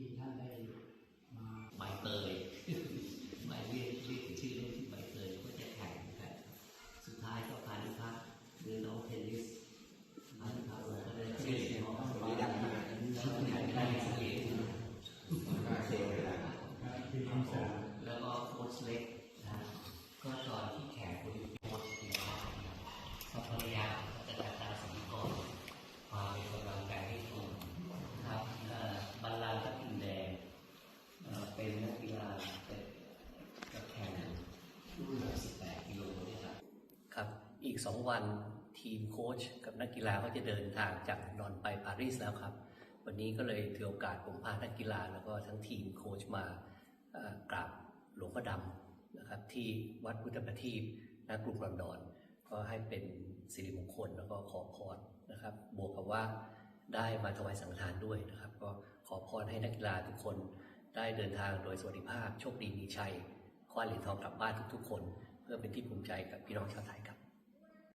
ที่ท่านได้มาใบเตยใบเรียกเรียกชื่อเล่นที่ใบเตยก็จะแข่งกันสุดท้ายก็พาลิพักเรือน้องเทนนิสพาขาพักก็ได้ชื่อใขห้องนี้ดังมากแล้วก็ได้ได้เสียงแล้วก็โค้ชเล็กนะก็ตอนที่แข่งคนโค้ชเนี่ยครับภรรยาก็จะ ครับอีก2วันทีมโค้ชกับนักกีฬาก็จะเดินทางจากลอนอนไปปารีสแล้วครับ วันนี้ก็เลยถือโอกาสผมพานักกีฬาแล้วก็ทั้งทีมโค้ชมากราบหลวงพ่อดำนะครับ ที่วัดพุทธประทีปณกรุงลอนดอน ก็ให้เป็นสิริมงคลแล้วก็ขอพรนะครับ บวกกับว่าได้มาถวายสังฆทานด้วยนะครับ ก็ขอพรให้นักกีฬาทุกคนได้เดินทางโดยสวัสดิภาพโชคดีมีชัยคว้าเหรียญทองกลับบ้านทุกๆคน เพื่อเป็นที่ภูมิใจกับพี่น้องชาวไทยครับ